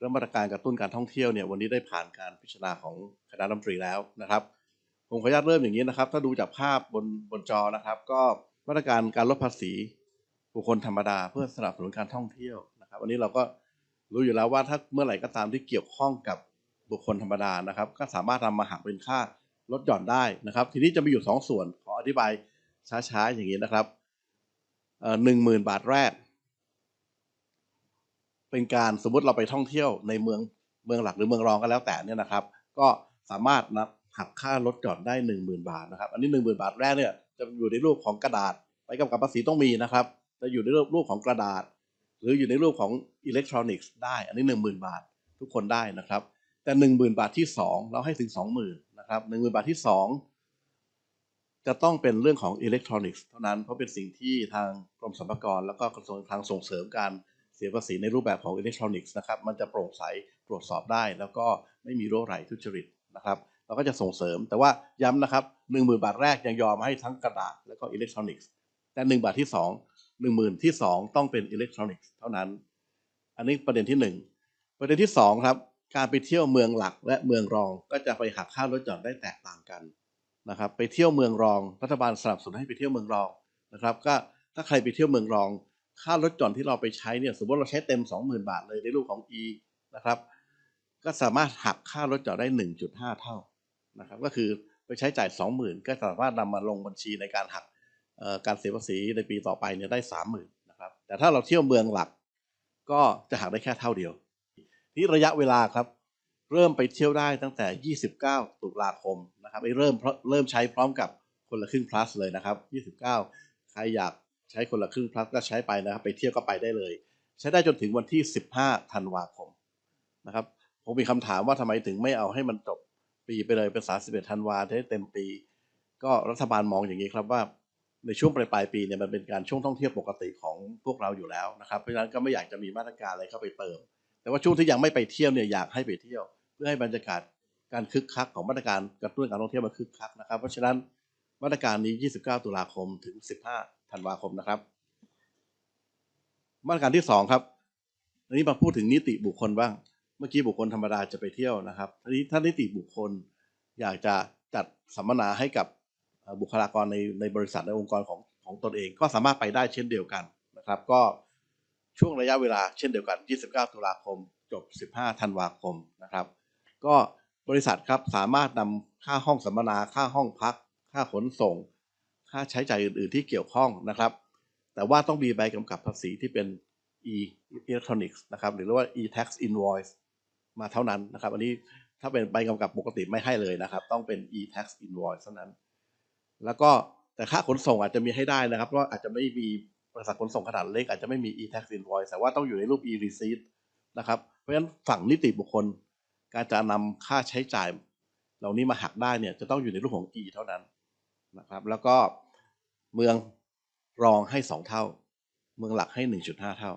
เรื่องมาตรการกระตุ้นการท่องเที่ยวเนี่ยวันนี้ได้ผ่านการพิจารณาของคณะรัฐมนตรีแล้วนะครับผมขออนุญาตเริ่มอย่างนี้นะครับ ถ้าดูจากภาพบนบนจอนะครับ ก็มาตรการการลดภาษีบุคคลธรรมดา เพื่อสนับสนุนการท่องเที่ยวนะครับวันนี้เราก็รู้อยู่แล้วว่าถ้าเมื่อไหร่ก็ตามที่เกี่ยวข้องกับบุคคลธรรมดานะครับ ก็สามารถนำมาหักเป็นค่าลดหย่อนได้นะครับ ทีนี้จะมีอยู่สองส่วนขออธิบายช้าๆอย่างนี้นะครับหนึ่งหมื่นบาทแรก เป็นการสมมติเราไปท่องเที่ยวในเมืองเมืองหลักหรือเมืองรองก็แล้วแต่เนี่ยนะครับ ก็สามารถนับหักค่าลดหย่อนได้หนึ่งหมื่นบาทนะครับ อันนี้หนึ่งหมื่นบาทแรกเนี่ยจะอยู่ในรูปของกระดาษไปกับกับภาษีต้องมีนะครับจะอยู่ในรูปรูปของกระดาษ หรืออยู่ในรูปของอิเล็กทรอนิกส์ได้ อันนี้หนึ่งหมื่นบาททุกคนได้นะครับ แต่หนึ่งหมื่นบาทที่สองเราให้ถึงสองหมื่นนะครับหนึ่งหมื่นบาทที่สองจะต้องเป็นเรื่องของอิเล็กทรอนิกส์เท่านั้นเพราะเป็นสิ่งที่ทางกรมสรรพากรแล้วก็กระทรวงทางส่งเสริมการ สียภาษีในรูปแบบของอิเล็กทรอนิกส์นะครับ มันจะโปร่งใสตรวจสอบได้ แล้วก็ไม่มีโรคไหลทุจริตนะครับ เราก็จะส่งเสริม แต่ว่าย้ำนะครับหนึ่งหมื่นบาทแรกยังยอมให้ทั้งกระดาษแล้วก็อิเล็กทรอนิกส์ แต่หนึ่งบาทที่สองหนึ่งหมื่นที่สองต้องเป็นอิเล็กทรอนิกส์เท่านั้น อันนี้ประเด็นที่หนึ่งประเด็นที่สองครับ การไปเที่ยวเมืองหลักและเมืองรองก็จะไปหักค่าลดหย่อนได้แตกต่างกันนะครับ ไปเที่ยวเมืองรอง รัฐบาลสนับสนุนให้ไปเที่ยวเมืองรองนะครับ ก็ถ้าใครไปเที่ยวเมืองรอง ค่าลดหย่อนที่เราไปใช้เนี่ยสมมติเราใช้เต็ม 20,000 บาทเลยในรูปของ E นะครับ ก็สามารถหักค่าลดหย่อนได้ 1.5 เท่านะครับ ก็คือไปใช้จ่าย 20,000 ก็สามารถนำมาลงบัญชีในการหักการเสียภาษีในปีต่อไปเนี่ยได้ 30,000นะครับ แต่ถ้าเราเที่ยวเมืองหลัก ก็จะหักได้แค่เท่าเดียว ที่ระยะเวลาครับ เริ่มไปเที่ยวได้ตั้งแต่ 29 ตุลาคมนะครับไอ้เริ่มเริ่มใช้พร้อมกับคนละครึ่ง plus เลยนะครับ 29 ใครอยาก ใช้คนละครึ่ง plus ก็ใช้ไปนะครับ ไปเที่ยวก็ไปได้เลย ใช้ได้จนถึงวันที่ 15ธันวาคมนะครับผมมีคำถามว่าทำไมถึงไม่เอาให้มันจบปีไปเลยเป็น31ธันวาได้เต็มปี ก็รัฐบาลมองอย่างนี้ครับว่าในช่วงปลายปลายปีเนี่ยมันเป็นการช่วงท่องเที่ยวปกติของพวกเราอยู่แล้วนะครับเพราะฉะนั้นก็ไม่อยากจะมีมาตรการอะไรเข้าไปเติม แต่ว่าช่วงที่ยังไม่ไปเที่ยวเนี่ยอยากให้ไปเที่ยว เพื่อให้บรรยากาศการคึกคักของมาตรการกระตุ้นการท่องเที่ยวมันคึกคักนะครับ เพราะฉะนั้นมาตรการนี้ 29 ตุลาคมถึง 15 ธันวาคมนะครับ มาตรการที่2ครับอันนี้มาพูดถึงนิติบุคคลบ้าง เมื่อกี้บุคคลธรรมดาจะไปเที่ยวนะครับทีนี้ถ้านิติบุคคลอยากจะจัดสัมมนาให้กับบุคลากรในในบริษัทในองค์กรของของตนเอง ก็สามารถไปได้เช่นเดียวกันนะครับ ก็ช่วงระยะเวลาเช่นเดียวกัน 29 ตุลาคม จบ 15 ธันวาคมนะครับ ก็บริษัทครับสามารถนำค่าห้องสัมมนา ค่าห้องพัก ค่าขนส่ง ค่าใช้จ่ายอื่น ๆ ที่เกี่ยวข้องนะครับ แต่ว่าต้องมีใบกำกับภาษีที่เป็น e electronics นะครับหรือเรียกว่า e tax invoice มาเท่านั้นนะครับ อันนี้ถ้าเป็นใบกำกับปกติไม่ให้เลยนะครับ ต้องเป็น e tax invoice เท่านั้น แล้วก็แต่ค่าขนส่งอาจจะมีให้ได้นะครับเพราะอาจจะไม่มีบริษัทขนส่งขนาดเล็กอาจจะไม่มี e tax invoice แต่ว่าต้องอยู่ในรูป e receipt นะครับ เพราะฉะนั้นฝั่งนิติบุคคล การจะนำค่าใช้จ่าย เหล่านี้มาหักได้เนี่ยจะต้องอยู่ในรูปของ e เท่านั้น นะครับแล้วก็เมืองรองให้ 2 เท่า เมืองหลักให้ 1.5 เท่า